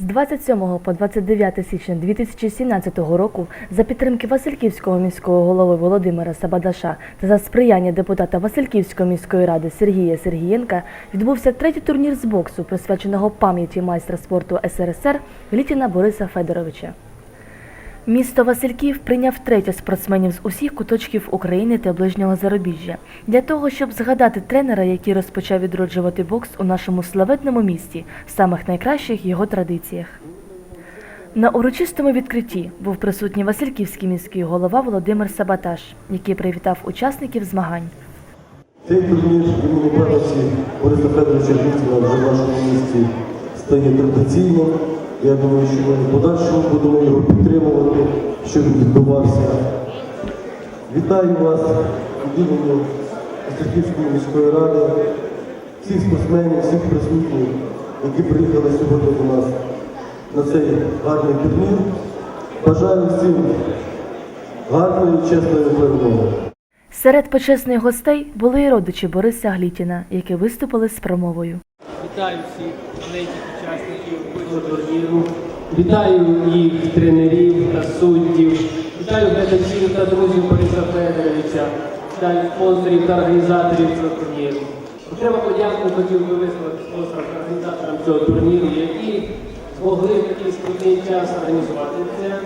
З 27 по 29 січня 2017 року за підтримки Васильківського міського голови Володимира Сабадаша та за сприяння депутата Васильківської міської ради Сергія Сергієнка відбувся третій турнір з боксу, присвяченого пам'яті майстра спорту СРСР Глітіна Бориса Федоровича. Місто Васильків прийняв третє спортсменів з усіх куточків України та ближнього зарубіжжя для того, щоб згадати тренера, який розпочав відроджувати бокс у нашому славетному місті в самих найкращих його традиціях. На урочистому відкритті був присутній Васильківський міський голова Володимир Сабаташ, який привітав учасників змагань. Цей турнір імені пам'яті Бориса Федоровича Гліцина в нашому місті стає традиційним. Я думаю, що ми в подальшому будемо його підтримувати, щоб відбувався. Вітаю вас від імені Острахівської міської ради, всіх спортсменів, всіх присутніх, які приїхали сьогодні до нас на цей гарний турнір. Бажаю всім гарної, чесної перемоги. Серед почесних гостей були і родичі Бориса Глітіна, які виступили з промовою. Вітаю всіх маленьких учасників турніру. Вітаю їх тренерів та суддів. Вітаю глядачів та друзів Бориса Федоровича. Вітаю спонсорів та організаторів цього турніру. Окремо подяку хотів би висловити спонсорам та організаторам цього турніру, які змогли в такий скрутний час організувати це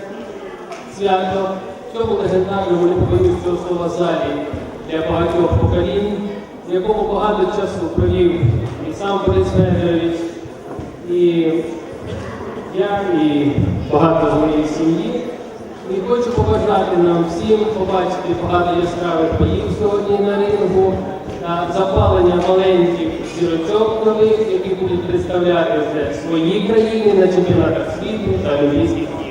свято в цьому легендарному, побоюсь цього слова залі для багатьох поколінь, в якому багато часу провів і сам Борис Федорович, і я, і багато з моєї сім'ї. І хочу побажати нам всім побачити багато яскравих боїв сьогодні на рингу запалення маленьких зірочок нових, які будуть представляти вже свої країни на чемпіонатах світу та Олімпійських.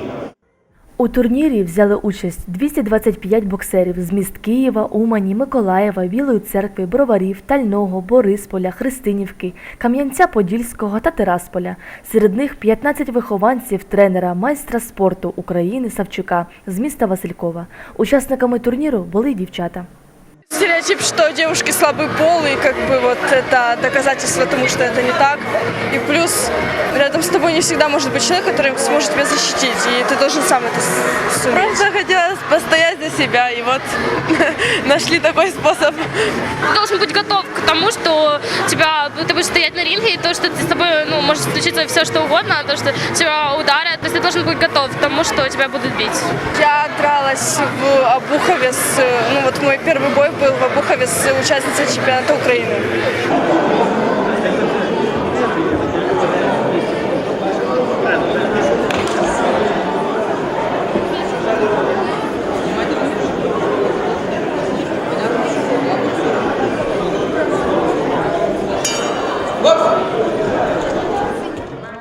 У турнірі взяли участь 225 боксерів з міст Києва, Умані, Миколаєва, Білої церкви, Броварів, Тального, Борисполя, Христинівки, Кам'янця-Подільського та Тирасполя. Серед них 15 вихованців тренера, майстра спорту України Савчука з міста Василькова. Учасниками турніру були дівчата. Стереотип, что девушки слабый пол, и как бы вот это доказательство тому, что это не так. И плюс рядом с тобой не всегда может быть человек, который сможет тебя защитить, и ты должен сам это суметь. Просто хотелось постоять за себя, и вот нашли такой способ. Ты должен быть готов к тому, что тебя, ты будешь стоять на ринге, и то, что ты с тобой ну, может случиться все, что угодно, то, что тебя ударят, то есть ты должен быть готов к тому, что тебя будут бить. Я дралась в Обухове с, ну вот мой первый бой был в Обухове с участницей чемпионата Украины.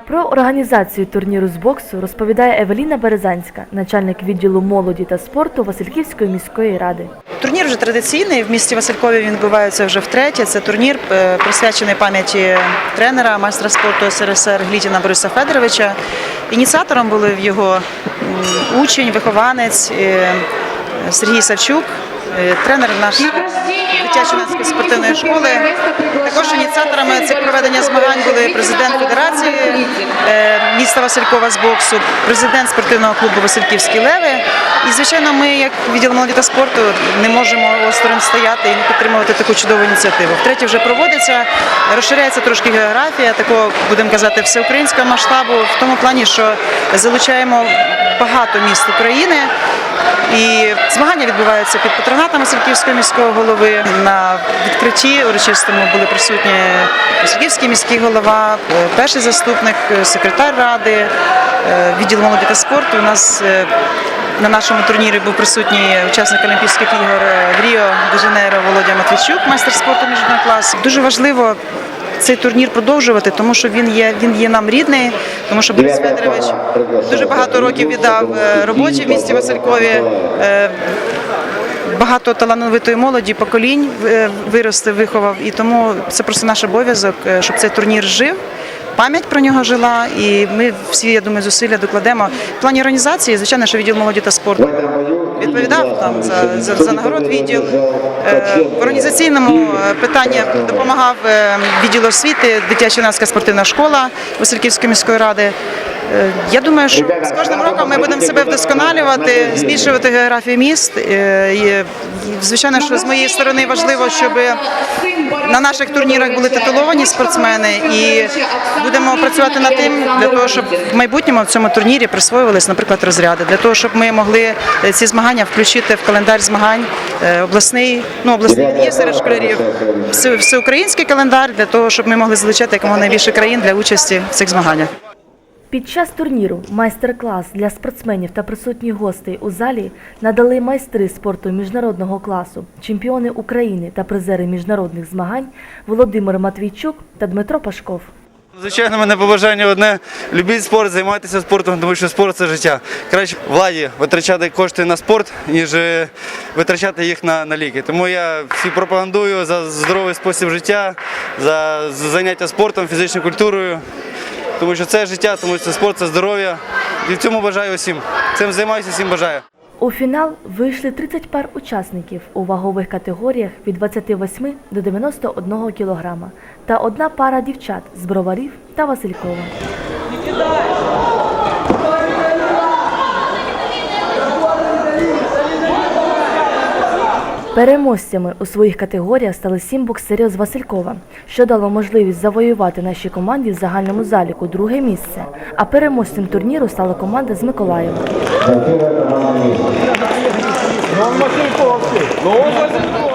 Про організацію турніру з боксу розповідає Евеліна Березанська, начальник відділу молоді та спорту Васильківської міської ради. Турнір вже традиційний. В місті Василькові він відбувається вже втретє. Це турнір е, присвячений пам'яті тренера, майстра спорту СРСР Глітіна Бориса Федоровича. Ініціатором були його учень, вихованець е, Сергій Савчук, тренер наш дитячо-юнацької спортивної школи. Також ініціаторами цих проведення змагань були президент Федерації е, міста Василькова з боксу, президент спортивного клубу Васильківські леви. І, звичайно, ми, як відділ молоді та спорту, не можемо осторонь стояти і не підтримувати таку чудову ініціативу. Втретє вже проводиться, розширяється трошки географія, такого будемо казати, всеукраїнського масштабу, в тому плані, що залучаємо багато міст України. І змагання відбуваються під патронатом Васильківського міського голови. На відкритті урочистому були присутні Васильківський міський голова, е, перший заступник, е, секретар ради, е, відділ молоді та спорту. У нас на нашому турнірі був присутній учасник Олімпійських ігор в Ріо де Жанейро Володя Матвійчук, майстер спорту міжнародного класу. Дуже важливо. Цей турнір продовжувати, тому що він є він є нам рідний, тому що Борис Федорович дуже багато років віддав е, роботі в місті Василькові. е, Багато талановитої молоді, поколінь е, виростив, виховав, і тому це просто наш обов'язок, щоб цей турнір жив. Пам'ять про нього жила, і ми всі, я думаю, зусилля докладемо. В плані організації, звичайно, що відділ молоді та спорту відповідав там за, за, за нагород відділ. В організаційному е, питанні допомагав е, відділ освіти, дитяча юнацька спортивна школа Васильківської міської ради. Е, Я думаю, що з кожним роком ми будемо себе вдосконалювати, збільшувати географію міст. Е, і, Звичайно, що з моєї сторони важливо, щоб на наших турнірах були титуловані спортсмени, і будемо працювати над тим для того, щоб в майбутньому в цьому турнірі присвоювались, наприклад, розряди, для того, щоб ми могли е, ці змагання включити в календар змагань обласний, ну обласний є серед школярів, всеукраїнський календар для того, щоб ми могли залучати якомога найбільше країн для участі в цих змаганнях. Під час турніру майстер-клас для спортсменів та присутніх гостей у залі надали майстри спорту міжнародного класу, чемпіони України та призери міжнародних змагань Володимир Матвійчук та Дмитро Пашков. Звичайно, мене побажання одне любіть спорт, займайтеся спортом, тому що спорт це життя. Краще владі витрачати кошти на спорт, ніж е, витрачати їх на, на ліки. Тому я всі пропагандую за здоровий спосіб життя, за заняття спортом, фізичною культурою. Тому що це життя, тому що це спорт це здоров'я. І в цьому бажаю усім. Цим займаюся, всім бажаю. У фінал вийшли 30 пар учасників у вагових категоріях від 28 до 91 кілограма та одна пара дівчат з Броварів та Василькова. Переможцями у своїх категоріях стали сім боксерів з Василькова, що дало можливість завоювати нашій команді в загальному заліку друге місце. А переможцем турніру стала команда з Миколаєва. Ну.